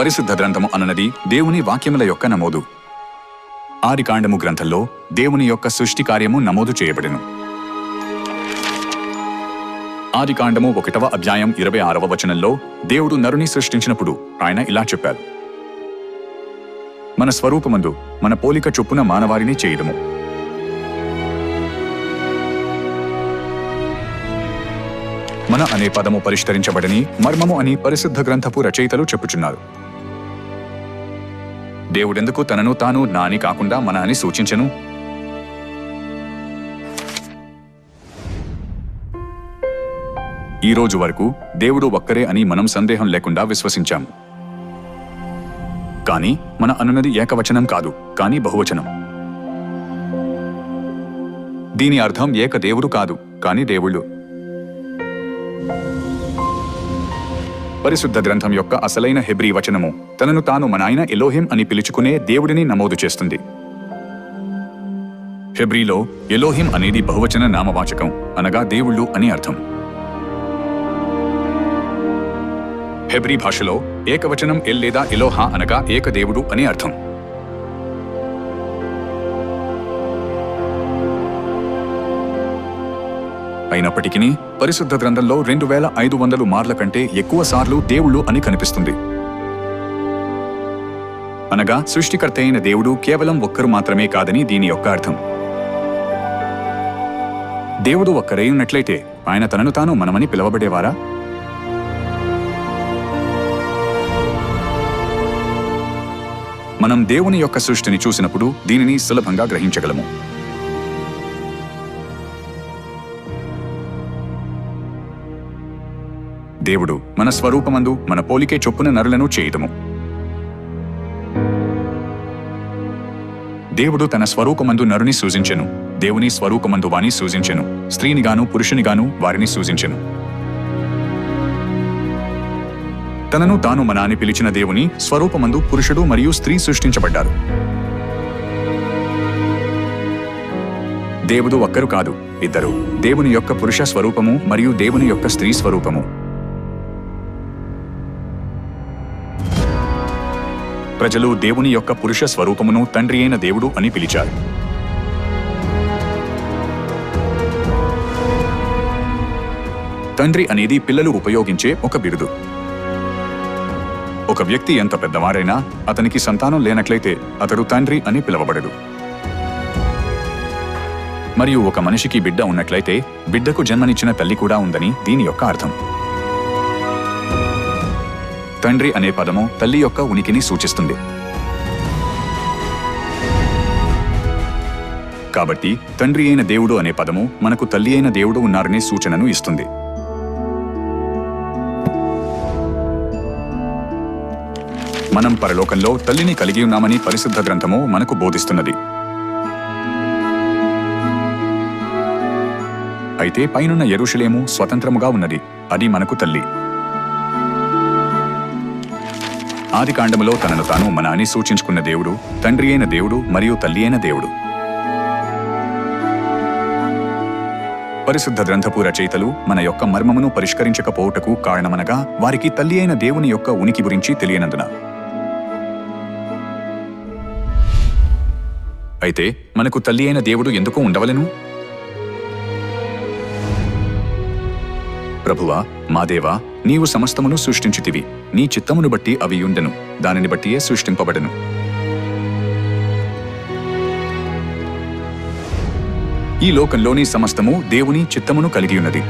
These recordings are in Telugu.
పరిశుద్ధ గ్రంథము అన్నది దేవుని వాక్యముల యొక్క నమోదు. ఆదికాండము గ్రంథంలో దేవుని యొక్క సృష్టి కార్యము నమోదు చేయబడెను. ఆదికాండము ఒకటవ అధ్యాయం ఇరవై ఆరవ వచనంలో దేవుడు నరుని సృష్టించినప్పుడు ఆయన ఇలా చెప్పారు మన స్వరూపమందు మన పోలిక చొప్పున మానవారిని చేయడము మన అనే పదము పరిష్కరించబడని మర్మము అని పరిశుద్ధ గ్రంథపు రచయితలు చెప్పుచున్నారు. దేవుడెందుకు తనను తాను నాని కాకుండా మన అని సూచించెను? ఈ రోజు వరకు దేవుడు ఒక్కరే అని మనం సందేహం లేకుండా విశ్వసించాము. కానీ మన అనున్నది ఏకవచనం కాదు కానీ బహువచనం. దీని అర్థం ఏక దేవుడు కాదు కానీ దేవుళ్ళు. పరిశుద్ధ గ్రంథం యొక్క అసలైన హెబ్రీ వచనము. తనను తాను మనాయన ఎలోహిం అని పిలుచుకునే దేవుడిని నమోదు చేస్తుంది. హెబ్రీలో ఎలోహిం అనేది బహువచన నామవాచకం అనగా దేవుళ్ళు అని అర్థం. హెబ్రీ భాషలో ఏకవచనం ఎల్ లేదా ఎలోహా అనగా ఏకదేవుడు అని అర్థం. అయినప్పటికీ పరిశుద్ధ గ్రంథంలో రెండు వేల ఐదు వందలు మార్ల కంటే ఎక్కువ సార్లు దేవుళ్ళు అని కనిపిస్తుంది. అనగా సృష్టికర్త అయిన దేవుడు కేవలం ఒక్కరు మాత్రమే కాదని దీని యొక్క అర్థం. దేవుడు ఒక్కరై ఉన్నట్లయితే ఆయన తనను తాను మనమని పిలవబడేవారా? మనం దేవుని యొక్క సృష్టిని చూసినప్పుడు దీనిని సులభంగా గ్రహించగలము. దేవుడు మన స్వరూపమందు మన పోలికే చొప్పున నరులను చేయటము దేవుడు తన స్వరూపమందు నరుని సూచించెను. దేవుని స్వరూపమందు వాని సూచించెను. స్త్రీనిగాను పురుషునిగాను వారిని సూచించెను. తనను తాను మన అని పిలిచిన దేవుని స్వరూపమందు పురుషుడు మరియు స్త్రీ సృష్టించబడ్డారు. దేవుడు ఒక్కరు కాదు ఇద్దరు. దేవుని యొక్క పురుష స్వరూపము మరియు దేవుని యొక్క స్త్రీ స్వరూపము. ప్రజలు దేవుని యొక్క పురుష స్వరూపమును తండ్రి అయిన దేవుడు అని పిలిచారు. తండ్రి అనేది పిల్లలు ఉపయోగించే ఒక బిరుదు. ఒక వ్యక్తి ఎంత పెద్దవారైనా అతనికి సంతానం లేనట్లయితే అతడు తండ్రి అని పిలవబడడు. మరియు ఒక మనిషికి బిడ్డ ఉన్నట్లయితే బిడ్డకు జన్మనిచ్చిన తల్లి కూడా ఉందని దీని యొక్క అర్థం. తండ్రి అనే పదము తల్లి యొక్క ఉనికిని సూచిస్తుంది. కాబట్టి తండ్రి అయిన దేవుడు అనే పదము మనకు తల్లి అయిన దేవుడు ఉన్నారనే సూచనను ఇస్తుంది. మనం పరలోకంలో తల్లిని కలిగి ఉన్నామని పరిశుద్ధ గ్రంథము మనకు బోధిస్తున్నది. అయితే పైనున్న ఎరుషులేము స్వతంత్రముగా ఉన్నది. అది మనకు తల్లి. ఆది కాండములో తనను తాను మన అని సూచించుకున్న దేవుడు తండ్రి అయిన దేవుడు మరియు తల్లి అయిన దేవుడు. పరిశుద్ధ గ్రంథపు రచయితలు మన యొక్క మర్మమును పరిష్కరించకపోవుటకు కారణమనగా వారికి తల్లి అయిన దేవుని యొక్క ఉనికి గురించి తెలియనందున. అయితే మనకు తల్లి అయిన దేవుడు ఎందుకు ఉండవలను? ప్రభువా మా దేవా నీవు సమస్తమును సృష్టించితివి. నీ చిత్తమును బట్టి అవి ఉండెను దానిని బట్టియే సృష్టింపబడెను. ఈ లోకంలోని సమస్తము దేవుని చిత్తమును కలిగి ఉన్నది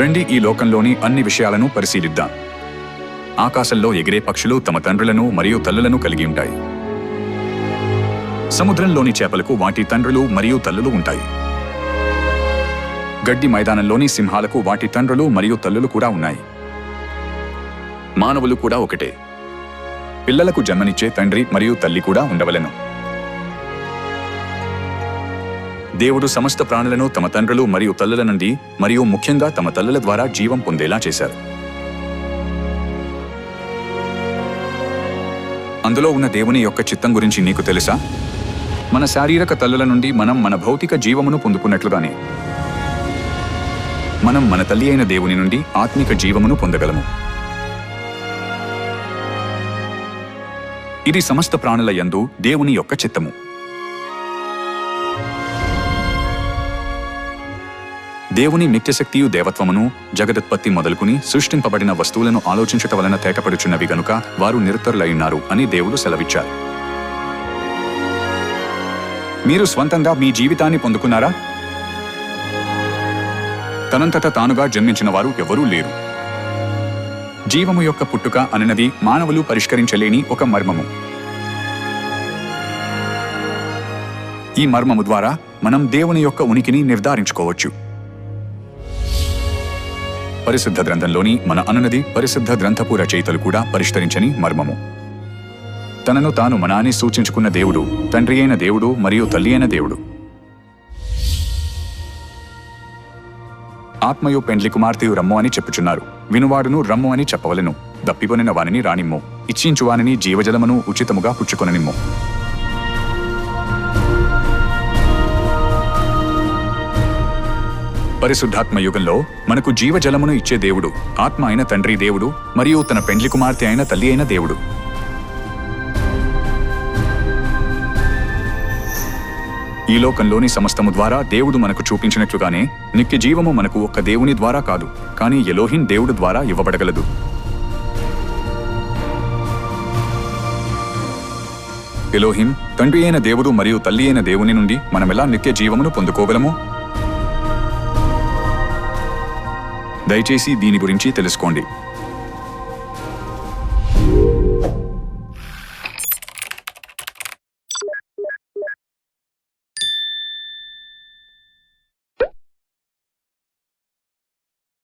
రండి ఈ లోకంలోని అన్ని విషయాలను పరిశీలిద్దాం. ఆకాశంలో ఎగిరే పక్షులు తమ తండ్రులను మరియు తల్లులను కలిగి ఉంటాయి సముద్రంలోని చేపలకు వాటి తండ్రులు మరియు తల్లులు ఉంటాయి. గడ్డి మైదానంలోని సింహాలకు వాటి తండ్రులు మరియు తల్లులు కూడా ఉన్నాయి. మానవులు కూడా ఒకటే. పిల్లలకు జన్మనిచ్చే తండ్రి మరియు తల్లి కూడా ఉండవలెను. దేవుడు సమస్త ప్రాణులను తమ తండ్రులు మరియు తల్లుల నుండి మరియు ముఖ్యంగా తమ తల్లుల ద్వారా జీవం పొందేలా చేశారు. అందులో ఉన్న దేవుని యొక్క చిత్తం గురించి నీకు తెలుసా? మన శారీరక తల్లుల నుండి మనం మన భౌతిక జీవమును పొందుకున్నట్లుగానే. మనం మన తల్లి అయిన దేవుని నుండి ఆత్మిక జీవమును పొందగలము. ఇది సమస్త ప్రాణుల యందు దేవుని యొక్క చిత్తము. దేవుని నిత్యశక్తియు దేవత్వమును జగదుత్పత్తి మొదలుకుని సృష్టింపబడిన వస్తువులను ఆలోచించట వలన తేటపడుచున్నవి గనుక వారు నిరుత్తరులైనారు అని దేవుడు సెలవిచ్చారు. మీరు స్వంతంగా మీ జీవితాన్ని పొందుకున్నారా? తనంతట తానుగా జన్మించిన వారు ఎవరూ లేరు. జీవము యొక్క పుట్టుక అననది మానవులు పరిష్కరించలేని ఒక మర్మము. ఈ మర్మము ద్వారా మనం దేవుని యొక్క ఉనికిని నిర్ధారించుకోవచ్చు. పరిశుద్ధ గ్రంథంలోని మన అనునది పరిశుద్ధ గ్రంథపు రచయితలు కూడా పరిష్కరించని మర్మము. తనను తాను మనాని సూచించుకున్న దేవుడు తండ్రి అయిన దేవుడు మరియు తల్లి అయిన దేవుడు. ఆత్మయు పెండ్లి కుమార్తెయు రమ్ము అని చెప్పుచున్నారు. వినువాడును రమ్ము అని చెప్పవలెను. దప్పికొనిన వానిని రానిమ్ము. ఇచ్చించు వానిని జీవజలమును ఉచితముగా పుచ్చుకొననిమ్ము. పరిశుద్ధాత్మ యుగంలో మనకు జీవజలమును ఇచ్చే దేవుడు ఆత్మ అయిన తండ్రి దేవుడు మరియు తన పెండ్లి కుమార్తె అయిన తల్లి అయిన దేవుడు. ఈ లోకంలోని సమస్తము ద్వారా దేవుడు మనకు చూపించినట్లుగానే నిత్య జీవము మనకు ఒక్క దేవుని ద్వారా కాదు కానీ ఎలోహిన్ దేవుడు ద్వారా ఇవ్వబడగలదు. ఎలోహిం తండ్రి అయిన దేవుడు మరియు తల్లి అయిన దేవుని నుండి మనమెలా నిత్య జీవమును పొందుకోగలము? దయచేసి దీని గురించి తెలుసుకోండి.